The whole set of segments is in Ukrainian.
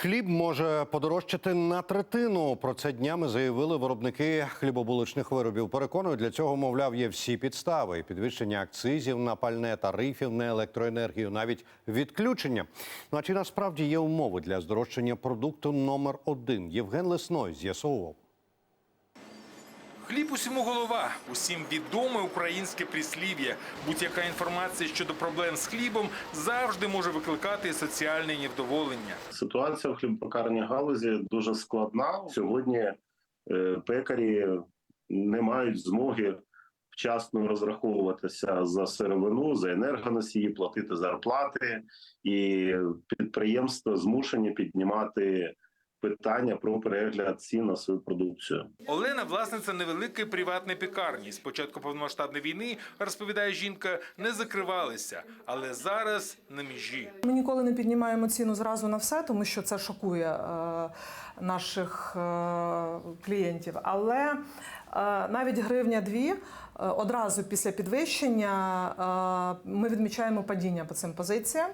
Хліб може подорожчати на третину. Про це днями заявили виробники хлібобуличних виробів. Переконують, для цього, мовляв, є всі підстави: підвищення акцизів на пальне, тарифів на електроенергію, навіть відключення. Ну а чи насправді є умови для здорожчання продукту номер один? Євген Лесной з'ясовував. Хліб усьому голова. Усім відоме українське прислів'я. Будь-яка інформація щодо проблем з хлібом завжди може викликати соціальне невдоволення. Ситуація в хлібопекарній галузі дуже складна. Сьогодні е, пекарі не мають змоги вчасно розраховуватися за сировину, за енергоносії, платити зарплати, і підприємства змушені піднімати питання про перегляд цін на свою продукцію. Олена власниця невеликої приватної пекарні. З початку повномасштабної війни розповідає жінка, не закривалися, але зараз на межі. Ми ніколи не піднімаємо ціну зразу на все, тому що це шокує е, наших е, клієнтів. Але е, навіть гривня-дві е, одразу після підвищення е, ми відмічаємо падіння по цим позиціям.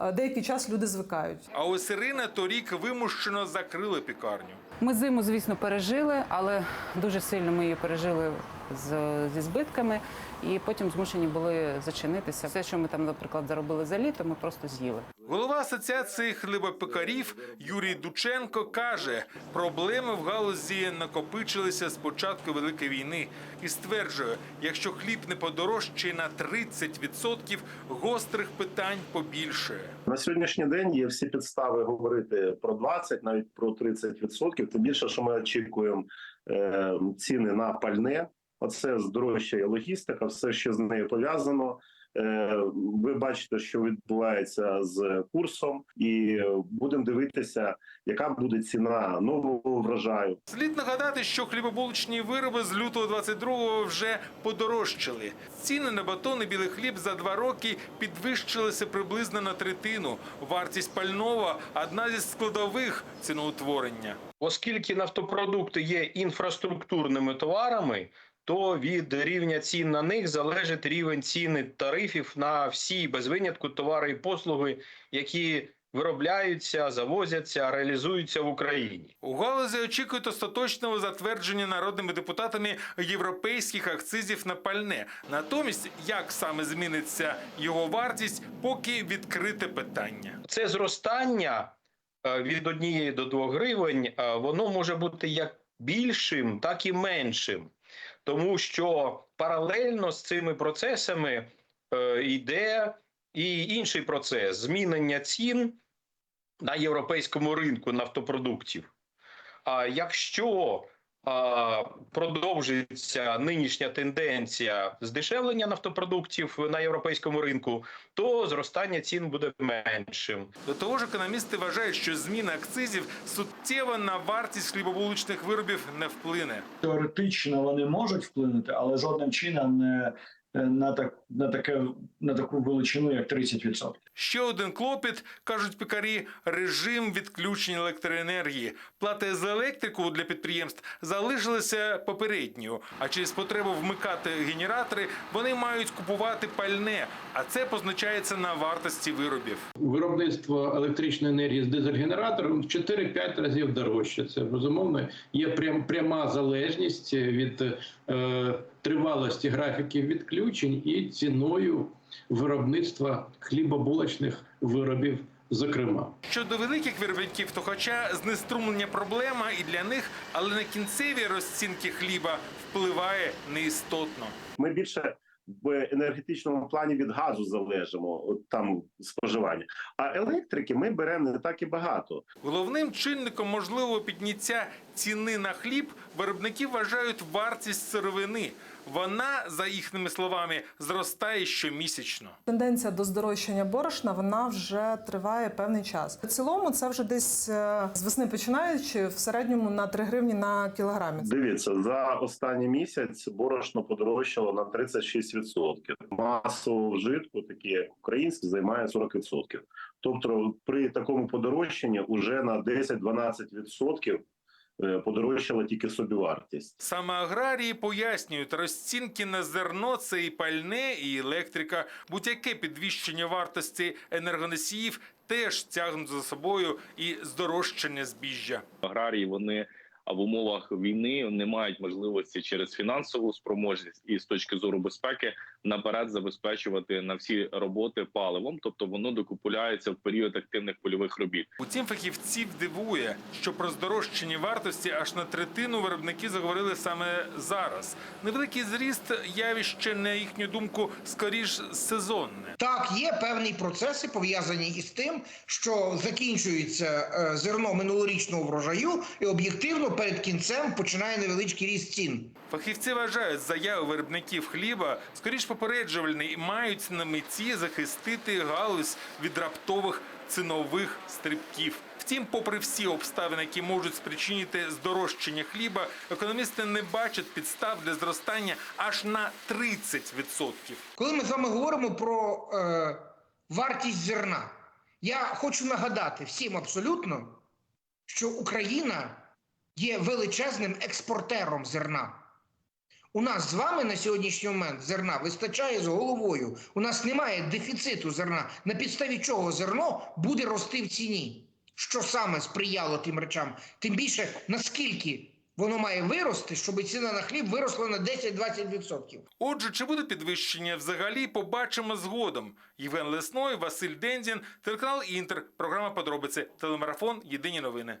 Е, Деякий час люди звикають. А ось Ірина торік вимушено закрила пікарню. Ми зиму, звісно, пережили, але дуже сильно ми її пережили з, зі збитками, і потім змушені були зачинитися. Все, що ми там, наприклад, заробили за літо, ми просто з'їли. Голова асоціації хлібопекарів Юрій Дученко каже, проблеми в галузі накопичилися з початку великої війни і стверджує, якщо хліб не подорожчає на 30%, гострих питань побільшає. На сьогоднішній день є всі підстави говорити про 20, навіть про 30%. Тим більше, що ми очікуємо е, ціни на пальне. Оце здорожчає логістика, все, що з нею пов'язано. Е, ви бачите, що відбувається з курсом, і будемо дивитися, яка буде ціна нового врожаю. Слід нагадати, що хлібобулочні вироби з лютого 22-го вже подорожчали. Ціни на батон і білий хліб за два роки підвищилися приблизно на третину. Вартість пального одна зі складових ціноутворення. Оскільки нафтопродукти є інфраструктурними товарами, то від рівня цін на них залежить рівень ціни тарифів на всі без винятку товари і послуги, які виробляються, завозяться, реалізуються в Україні. У галузі очікують остаточного затвердження народними депутатами європейських акцизів на пальне. Натомість, як саме зміниться його вартість, поки відкрите питання. Це зростання е, від однієї до двох гривень, е, воно може бути як більшим, так і меншим, тому що паралельно з цими процесами е, йде і інший процес змінення цін на європейському ринку нафтопродуктів. А якщо а, продовжиться нинішня тенденція здешевлення нафтопродуктів на європейському ринку, то зростання цін буде меншим. До того ж, економісти вважають, що зміна акцизів суттєво на вартість хлібобуличних виробів не вплине. теоретично вони можуть вплинути, але жодним чином не на так на таке на таку величину, як 30%. Ще один клопіт, кажуть пекарі, режим відключення електроенергії. Плата за електрику для підприємств залишилася попередньою, а через потребу вмикати генератори вони мають купувати пальне, а це позначається на вартості виробів. Виробництво електричної енергії з дизель-генератором в 4-5 разів дорожче. Це безумовно є прям пряма залежність від е, тривалості графіків відключень і ціною виробництва хлібобулочних виробів. Зокрема, Щодо великих виробників, то хоча знеструмлення проблема і для них, але на кінцеві розцінки хліба впливає неістотно. Ми більше в енергетичному плані від газу залежимо, от там споживання. А електрики ми беремо не так і багато. Головним чинником можливого підняття ціни на хліб виробники вважають вартість сировини. Вона, за їхніми словами, зростає щомісячно. Тенденція до здорожчання борошна вона вже триває певний час. В цілому це вже десь е, з весни починаючи в середньому на 3 гривні на кілограмі. Дивіться, за останній місяць борошно подорожчало на 36%. Масового вжитку, такі як українське, займає 40%. Тобто при такому подорожчанні уже на 10-12% е, подорожчала тільки собівартість. Саме аграрії пояснюють, розцінки на зерно це і пальне, і електрика. Будь-яке підвищення вартості енергоносіїв теж тягнуть за собою і здорожчання збіжжя. аграрії вони а в умовах війни не мають можливості через фінансову спроможність і з точки зору безпеки наперед забезпечувати на всі роботи паливом, тобто воно докупуляється в період активних польових робіт. Утім, фахівців дивує, що про здорожчані вартості аж на третину виробники заговорили саме зараз. Невеликий зріст явище, на їхню думку, скоріш сезонне. Так, є певні процеси пов'язані із тим, що закінчується е, зерно минулорічного врожаю, і об'єктивно перед кінцем починає невеличкий ріст цін. Фахівці вважають заяви виробників хліба скоріш попереджувальні і мають на меті захистити галузь від раптових цинових стрибків. Втім, попри всі обставини, які можуть спричинити здорожчання хліба, економісти не бачать підстав для зростання аж на 30%. Коли ми з вами говоримо про е, вартість зерна, я хочу нагадати всім абсолютно, що Україна є величезним експортером зерна. У нас з вами на сьогоднішній момент зерна вистачає з головою. У нас немає дефіциту зерна. На підставі чого зерно буде рости в ціні? Що саме сприяло тим речам? Тим більше наскільки воно має вирости, щоб ціна на хліб виросла на 10-20%. Отже, чи буде підвищення взагалі, побачимо згодом. Євген Лесной, Василь Дендін, телеканал Інтер, програма Подробиці, телемарафон Єдині новини.